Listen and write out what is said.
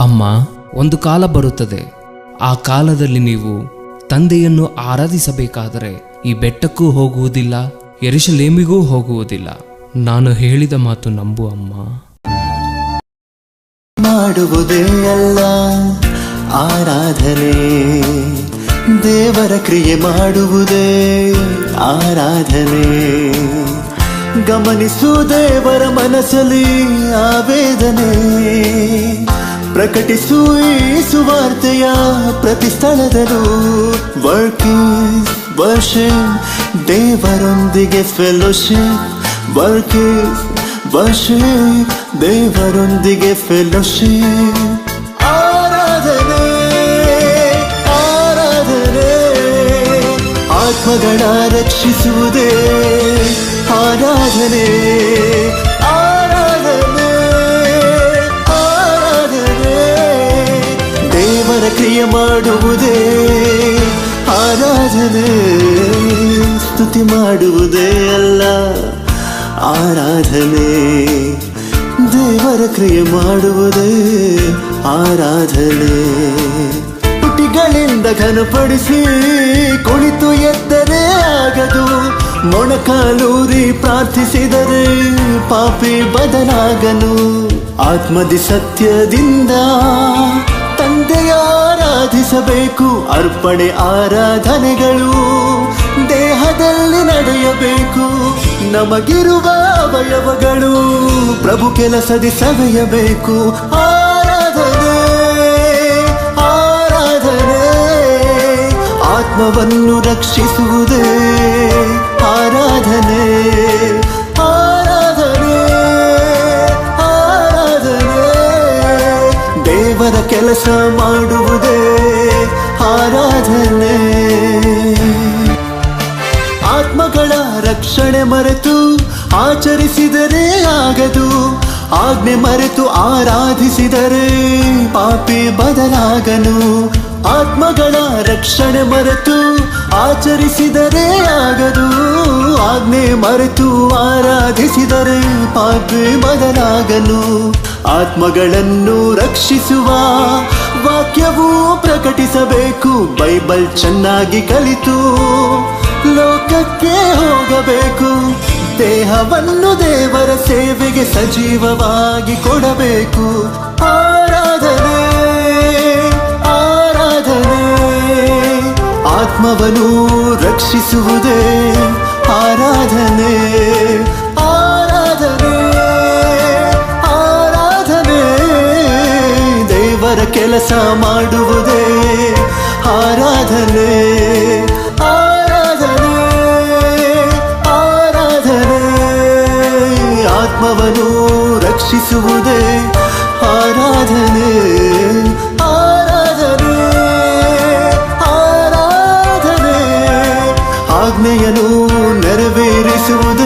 ಅಮ್ಮ, ಒಂದು ಕಾಲ ಬರುತ್ತದೆ. ಆ ಕಾಲದಲ್ಲಿ ನೀವು ತಂದೆಯನ್ನು ಆರಾಧಿಸಬೇಕಾದರೆ ಈ ಬೆಟ್ಟಕ್ಕೂ ಹೋಗುವುದಿಲ್ಲ ಎರಿಶಲೇಮಿಗೂ ಹೋಗುವುದಿಲ್ಲ. ನಾನು ಹೇಳಿದ ಮಾತು ನಂಬು, ಅಮ್ಮ. ಮಾಡುವುದೇ ಅಲ್ಲ ಆರಾಧನೆ. ದೇವರ ಕ್ರಿಯೆ ಮಾಡುವುದೇ ಆರಾಧನೆ. ಗಮನಿಸು ದೇವರ ಮನಸ್ಸಲ್ಲಿ ಆವೇದನೆ ಪ್ರಕಟಿಸು ಈ ಸುವಾರ್ತೆಯ ಪ್ರತಿ ಸ್ಥಳದಲ್ಲೂ. ವರ್ಕಿಂಗ್ ವರ್ಷಿಪ್ ದೇವರೊಂದಿಗೆ ಫೆಲೋಶಿಪ್ ವರ್ಕಿಂಗ್ ವರ್ಷಿಪ್ ದೇವರೊಂದಿಗೆ ಫೆಲೋಶಿಪ್ ಆರಾಧನೆ ಆರಾಧನೆ. ಆತ್ಮಗಳ ರಕ್ಷಿಸುವುದೇ ಆರಾಧನೆ. ಆರಾಧನೆ ಸ್ತುತಿ ಮಾಡುವುದೇ ಅಲ್ಲ. ಆರಾಧನೆ, ದೇವರ ಕ್ರಿಯೆ ಮಾಡುವುದೇ ಆರಾಧನೆ. ಪುಟಿಗಳಿಂದ ಘನಪಡಿಸಿ ಕುಳಿತು ಎದ್ದರೆ ಆಗದು. ಮೊಣಕಾಲೂರಿ ಪ್ರಾರ್ಥಿಸಿದರೆ ಪಾಪಿ ಬದಲಾಗನು. ಆತ್ಮದಿ ಸತ್ಯದಿಂದ ಆರಾಧಿಸಬೇಕು ಅರ್ಪಣೆ ಆರಾಧನೆಗಳು ದೇಹದಲ್ಲಿ ನಡೆಯಬೇಕು, ನಮಗಿರುವ ಅವಯವಗಳು ಪ್ರಭು ಕೆಲಸದಿ ಸವೆಯಬೇಕು. ಆರಾಧನೆ ಆರಾಧನೆ, ಆತ್ಮವನ್ನು ರಕ್ಷಿಸುವುದೇ ಆರಾಧನೆ. ಕೆಲಸ ಮಾಡುವುದೇ ಆರಾಧನೆ. ಆತ್ಮಗಳ ರಕ್ಷಣೆ ಮರೆತು ಆಚರಿಸಿದರೆ ಆಗದು. ಆಜ್ಞೆ ಮರೆತು ಆರಾಧಿಸಿದರೆ ಪಾಪಿ ಬದಲಾಗನು. ಆತ್ಮಗಳ ರಕ್ಷಣೆ ಮರೆತು ಆಚರಿಸಿದರೆ ಆಗದು. ಆಜ್ಞೆ ಮರೆತು ಆರಾಧಿಸಿದರೆ ಪಾಪಿ ಬದಲಾಗನು. ಆತ್ಮಗಳನ್ನು ರಕ್ಷಿಸುವ ವಾಕ್ಯವೂ ಪ್ರಕಟಿಸಬೇಕು. ಬೈಬಲ್ ಚೆನ್ನಾಗಿ ಕಲಿತು ಲೋಕಕ್ಕೆ ಹೋಗಬೇಕು. ದೇಹವನ್ನು ದೇವರ ಸೇವೆಗೆ ಸಜೀವವಾಗಿ ಕೊಡಬೇಕು. ಆರಾಧನೆ ಆರಾಧನೆ. ಆತ್ಮವನ್ನು ರಕ್ಷಿಸುವುದೇ ಆರಾಧನೆ. ಕೆಲಸ ಮಾಡುವುದೇ ಆರಾಧನೆ ಆರಾಧನೆ ಆರಾಧನೆ. ಆತ್ಮವನ್ನು ರಕ್ಷಿಸುವುದೇ ಆರಾಧನೆ ಆರಾಧನೆ ಆರಾಧನೆ. ಆಜ್ಞೆಯನ್ನು ನೆರವೇರಿಸುವುದೇ